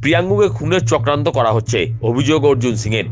প্রিয়াঙ্গুকে খুনের চক্রান্ত করা হচ্ছে। অভিযোগ অর্জুন সিংয়ের।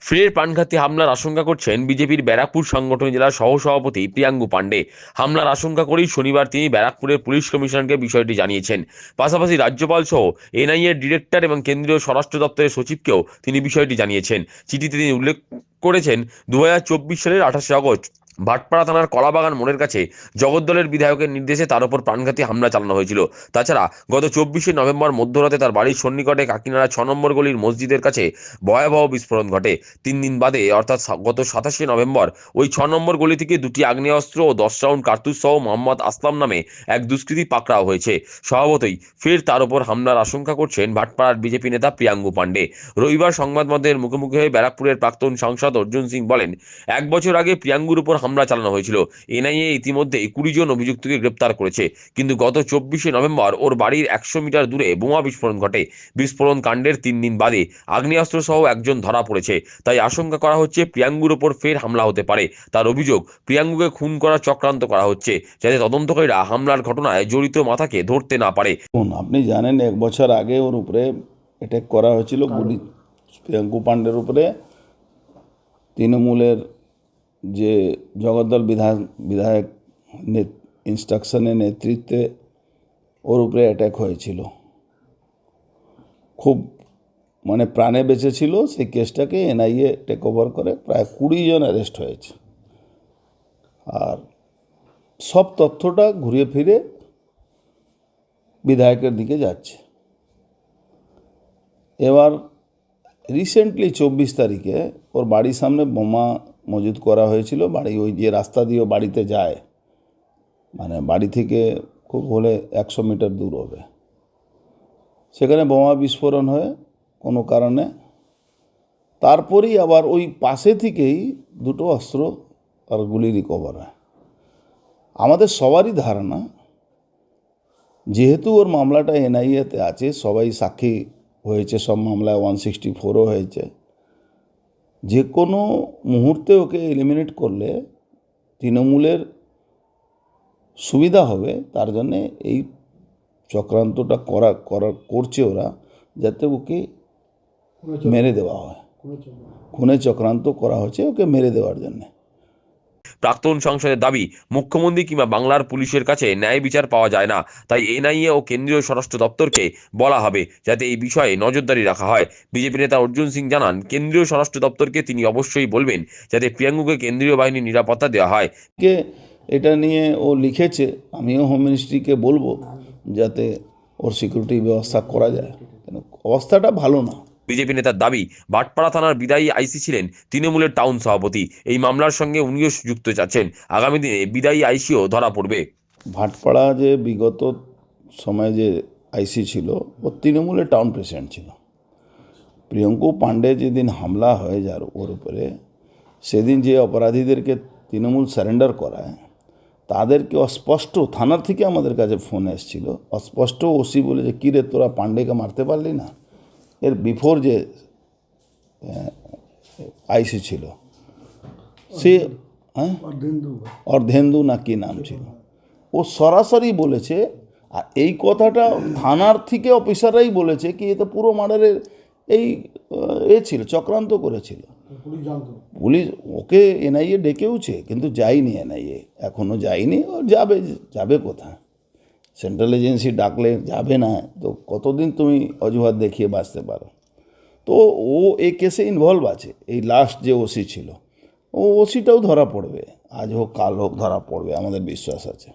ফের প্রাণঘাতী হামলার আশঙ্কা করছেন বিজেপির ব্যারাকপুর সংগঠন জেলার সহসভাপতি প্রিয়াঙ্গু পাণ্ডে। হামলার আশঙ্কা করেই শনিবার তিনি ব্যারাকপুরের পুলিশ কমিশনারকে বিষয়টি জানিয়েছেন। পাশাপাশি রাজ্যপাল সহ এনআইএর ডিরেক্টর এবং কেন্দ্রীয় স্বরাষ্ট্র দপ্তরের সচিবকেও তিনি বিষয়টি জানিয়েছেন। চিঠিতে তিনি উল্লেখ করেছেন দু হাজার চব্বিশ সালের আঠাশে আগস্ট ভাটপাড়া থানার কলাবাগান মোড়ের কাছে জগদ্দলের বিধায়কের নির্দেশে তার উপর প্রাণঘাতী হামলা চালানো হয়েছিল। তাছাড়া গত চব্বিশে নভেম্বর মধ্যরাতে তার বাড়ির সন্নিকটে কাকিনাড়া ছ নম্বর গলির মসজিদের কাছে ভয়াবহ বিস্ফোরণ ঘটে। তিন দিন বাদে, অর্থাৎ গত সাতাশে নভেম্বর, ওই ছ নম্বর গলি থেকে দুটি আগ্নেয়াস্ত্র ও দশ রাউন্ড কার্তুজ সহ মোহাম্মদ আসলাম নামে এক দুষ্কৃতী পাকড়াও হয়েছে। স্বভাবতই ফের তার উপর হামলার আশঙ্কা করছেন ভাটপাড়ার বিজেপি নেতা প্রিয়াঙ্গু পাণ্ডে। রবিবার সংবাদ মাধ্যমের মুখোমুখি হয়ে ব্যারাকপুরের প্রাক্তন সাংসদ অর্জুন সিং বলেন, এক বছর আগে প্রিয়াঙ্গুর উপর হামলা চালানো হয়েছিল। এনআইএ ইতিমধ্যে কুড়ি জন অভিযুক্তকে গ্রেপ্তার করেছে। কিন্তু গত চব্বিশে নভেম্বর ওর বাড়ির একশো মিটার দূরে বোমা বিস্ফোরণ ঘটে। বিস্ফোরণ কাণ্ডের তিন দিন বাদে আগ্নেয়াস্ত্র সহ একজন ধরা পড়েছে। তাই আশঙ্কা করা হচ্ছে প্রিয়াঙ্গুর ওপর ফের হামলা হতে পারে। তার অভিযোগ প্রিয়াঙ্গুকে খুন করার চক্রান্ত করা হচ্ছে যাতে তদন্তকারীরা হামলার ঘটনায় জড়িত মাথাকে ধরতে না পারে। আপনি জানেন এক বছর আগে ওর উপরে অ্যাটাক করা হয়েছিল গুলি প্রিয়াঙ্কু পাণ্ডের উপরে। তৃণমূলের যে জগদ্দল বিধায়ক বিধায়ক ইনস্ট্রাকশনের নেতৃত্বে ওর উপরে অ্যাটাক হয়েছিল। খুব মানে প্রাণে বেঁচে ছিল সেই কেসটাকে এনআইএ টেক ওভার করে প্রায় কুড়ি জন অ্যারেস্ট হয়েছে। আর সব তথ্যটা ঘুরিয়ে ফিরে বিধায়কের দিকে যাচ্ছে। এবার রিসেন্টলি চব্বিশ তারিখে ওর বাড়ির সামনে বোমা মজুদ করা হয়েছিল, বাড়ি ওই যে রাস্তা দিয়ে বাড়িতে যায় মানে বাড়ি থেকে খুব হলে একশো মিটার দূর হবে। সেখানে বোমা বিস্ফোরণ হয়ে কোনো কারণে। তারপরেই আবার ওই পাশে থেকেই দুটো অস্ত্র আর গুলি রিকভার হয়। আমাদের সবারই ধারণা, যেহেতু ওর মামলাটা এনআইএতে আছে, সবাই সাক্ষী হয়েছে সব মামলায় ওয়ান সিক্সটি ফোরও হয়েছে। যে কোনো মুহূর্তে ওকে এলিমিনেট করলে তৃণমূলের সুবিধা হবে তার জন্যে এই চক্রান্তটা করা করা করছে ওরা যাতে ওকে মেরে দেওয়া হয়। খুনে চক্রান্ত করা হচ্ছে ওকে মেরে দেওয়ার জন্যে। প্রাক্তন সংসদের দাবি, মুখ্যমন্ত্রী কিংবা বাংলার পুলিশের কাছে ন্যায় বিচার পাওয়া যায় না। তাই এনআইএ ও কেন্দ্রীয় স্বরাষ্ট্র দপ্তরকে বলা হবে যাতে এই বিষয়ে নজরদারি রাখা হয়। বিজেপি নেতা অর্জুন সিং জানান, কেন্দ্রীয় স্বরাষ্ট্র দপ্তরকে তিনি অবশ্যই বলবেন যাতে প্রিয়াঙ্গুকে কেন্দ্রীয় বাহিনীর নিরাপত্তা দেওয়া হয়। কে এটা নিয়ে ও লিখেছে, আমিও হোম মিনিস্ট্রিকে বলব যাতে ওর সিকিউরিটি ব্যবস্থা করা যায়। অবস্থাটা ভালো না। বিজেপি নেতার দাবি ভাটপাড়া থানার বিদায়ী আইসি ছিলেন তৃণমূলের টাউন সভাপতি। এই মামলার সঙ্গে উনিও যুক্ত যাচ্ছেন আগামী দিনে বিদায়ী আইসিও ধরা পড়বে। ভাটপাড়া যে বিগত সময়ে যে আইসি ছিল, ও তৃণমূলের টাউন প্রেসিডেন্ট ছিল। প্রিয়ঙ্কু পাণ্ডে যেদিন হামলা হয়ে যার ওর উপরে, সেদিন যে অপরাধীদেরকে তৃণমূল স্যারেন্ডার করায়, তাদেরকে অস্পষ্ট, থানার থেকে আমাদের কাছে ফোন এসেছিল, অস্পষ্ট ওসি বলে যে কী রে, তোরা পাণ্ডেকে মারতে পারলি না? এর বিফোর যে আইসি ছিল, সে হ্যাঁ? অর্ধেন্দু না কি নাম ছিল। ও সরাসরি বলেছে, আর এই কথাটা থানার থেকে অফিসাররাই বলেছে কি, এ তো পুরো মার্ডারের এই, এ ছিল, চক্রান্ত করেছিল। পুলিশ ওকে এনআইএ ডেকেওছে, কিন্তু যায়নি এনআইএ এখনও যায়নি, ও যাবে যাবে কোথায়? সেন্ট্রাল এজেন্সি ডাকলে যাবে না, তো কতদিন তুমি অজুহাত দেখিয়ে বাঁচতে পারো? তো ও এই কেসে ইনভলভ আছে, এই লাস্ট যে ওসি ছিল। ও ওসিটাও ধরা পড়বে, আজ হোক কাল হোক ধরা পড়বে, আমাদের বিশ্বাস আছে।